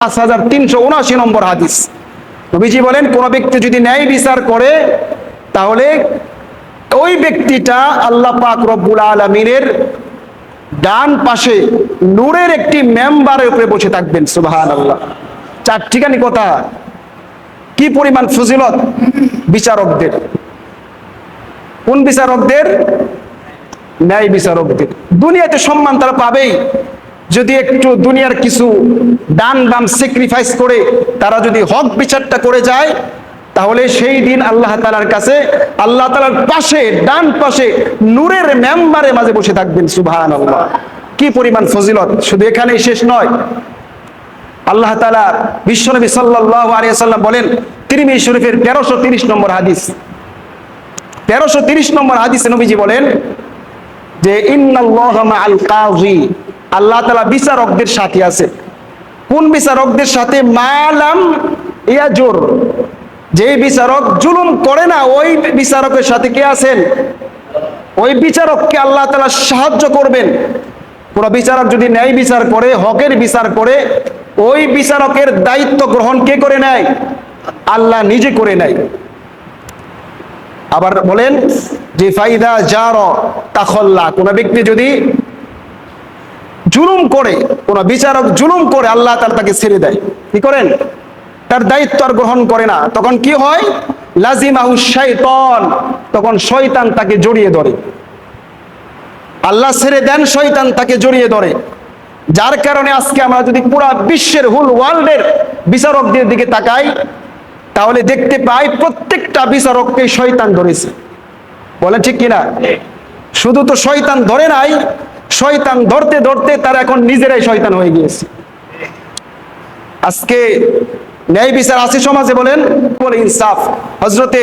পাঁচ হাজার তিনশো উনআশি নম্বর হাদিস। নবীজি বলেন, কোন ব্যক্তি যদি ন্যায় বিচার করে, তাহলে ওই ব্যক্তিটা আল্লাহ পাক রব্বুল আলমিনের ডান পাশে নূরের একটি মেম্বারের উপরে বসে থাকবেন সুবাহান আল্লাহ চার ঠিকানি কথা। কি পরিমাণ ফজিলত বিচারকদের? কোন বিচারকদের? ন্যায় বিচারকদের। দুনিয়াতে সম্মান তারা পাবেই। যদি একটু দুনিয়ার কিছু ডান বাম স্যাক্রিফাইস করে তারা যদি হক বিচারটা করে যায়, তাহলে সেই দিন আল্লাহ তালার কাছে, আল্লাহ তালার পাশে, ডান পাশে, নূরের মেম্বারে মাঝে বসে থাকবেন সুবাহান আল্লাহ কি পরিমাণ ফজিলত? শুধু এখানেই শেষ নয়। আল্লাহ তালা বিশ্বনবী সাল্লাহ আলিয়াল্লাম বলেন তিরিমি শরীফের তেরোশো তিরিশ নম্বর হাদিস। তেরোশো তিরিশ নম্বর হাদিসে নবীজি বলেন যে, ইন্নাল্লাহ মাআল কাযী। আল্লাহ তালা বিচারকদের সাথে আছে। কোন বিচারকদের সাথে? মালাম ইয়াজুর। যে বিচারক জুলুম করে না, ওই বিচারকের সাথে কে আছেন? ওই বিচারককে আল্লাহ তালা সাহায্য করবেন। পুরো বিচারক যদি ন্যায় বিচার করে, হকের বিচার করে, ওই বিচারকের দায়িত্ব গ্রহণ কে করে নেয়? আল্লাহ নিজে করে নেয়। আবার বলেন যে, ফাইদা জার তাখল্লা, কোন ব্যক্তি যদি জুলুম করে, কোন বিচারক জুলুম করে আল্লাহ তার তাকে ছেড়ে দেয়। কি করেন? তার দায়িত্ব আর গ্রহণ করে না। তখন কি হয়? লাজিমাহু শয়তান তখন শয়তান তাকে জড়িয়ে ধরে। আল্লাহ ছেড়ে দেন, শয়তান তাকে জড়িয়ে ধরে। যার কারণে আজকে আমরা যদি পুরা বিশ্বের হুল ওয়ার্ল্ডের বিচারকদের দিকে তাকাই, তাহলে দেখতে পাই প্রত্যেকটা বিচারককে শয়তান ধরেছে। বলে ঠিক কিনা? শুধু তো শয়তান ধরে নাই শয়তান ধরতে ধরতে তারা এখন নিজেরাই শয়তান হয়ে গিয়েছে। আজকে ন্যায় বিচার আছে সমাজে বলেন, বলে ইনসাফ। হজরতে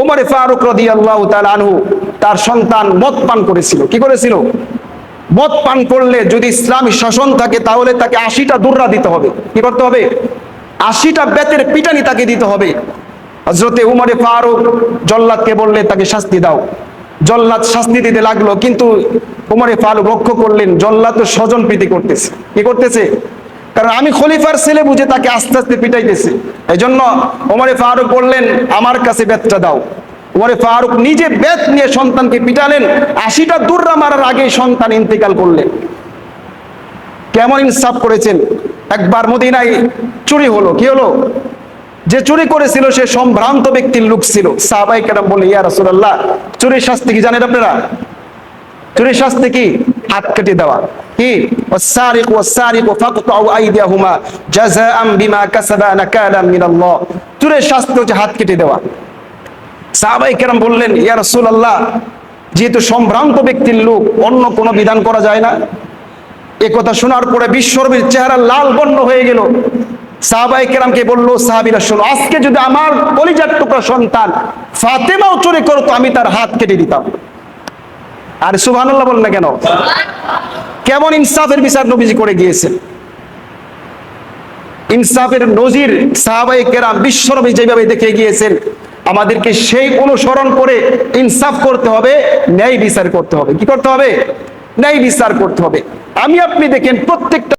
ওমরে ফারুক রদি আল্লাহ আনহু তার সন্তান মদ পান করেছিল। কি করেছিল? মদ পান করলে যদি ইসলামী শাসন থাকে তাহলে তাকে আশিটা দুর্রা দিতে হবে। কি করতে হবে? আশিটা বেতের পিটানি তাকে দিতে হবে। হজরতে উমরে ফারুক জল্লাদকে বললে তাকে শাস্তি দাও। জল্লাদ শাস্তি দিতে লাগল, কিন্তু উমরে ফারুক লক্ষ্য করলেন জল্লাদ তো স্বজন প্রীতি করতেছে। কি করতেছে? কারণ আমি খলিফার ছেলে বুঝে তাকে আস্তে আস্তে পিটাইতেছে। এই জন্য ওমরে ফারুক বললেন, আমার কাছে বেতটা দাও। ওমরে ফারুক নিজে বেত নিয়ে সন্তানকে পিটালেন, আশিটা দুর্রা মারার আগে সন্তান ইন্তেকাল করলেন। কেমন ইনসাফ করেছেন? একবার মদিনায় চুরি হলো, কি হলো? যে চুরি করেছিল সে সম্ভ্রান্ত ব্যক্তির লোক ছিল। সাহাবাই কেরাম বলে ইয়া রাসূলুল্লাহ, চুরির শাস্তি কি জানেন আপনারা? চুরির শাস্তি কি? হাত কেটে দেওয়া। কি? হচ্ছে হাত কেটে দেওয়া। বললেন, ইয়া যেহেতু সম্ভ্রান্ত ব্যক্তির লোক, অন্য কোনো বিধান করা যায় না। কথা শোনার পরে বিশ্বরবীর চেহারা লাল বর্ণ হয়ে গেল। সাহাবাই কেরামকে বলল সাহাবিরা শোনো আজকে যদি আমার কলিজার টুকরা সন্তান ফাতেমাও চুরি করতো, আমি তার হাত কেটে দিতাম। আর সুবহানাল্লাহ বল না কেন? কেমন ইনসাফের বিচার নবীজি করে গিয়েছেন। ইনসাফের নজির সাহাবাই কেরাম বিশ্বনবী যেভাবে দেখে গিয়েছেন, আমাদেরকে সেই অনুসরণ করে ইনসাফ করতে হবে, ন্যায় বিচার করতে হবে। কি করতে হবে? ন্যায় বিচার করতে হবে। আমি আপনি দেখেন, প্রত্যেকটা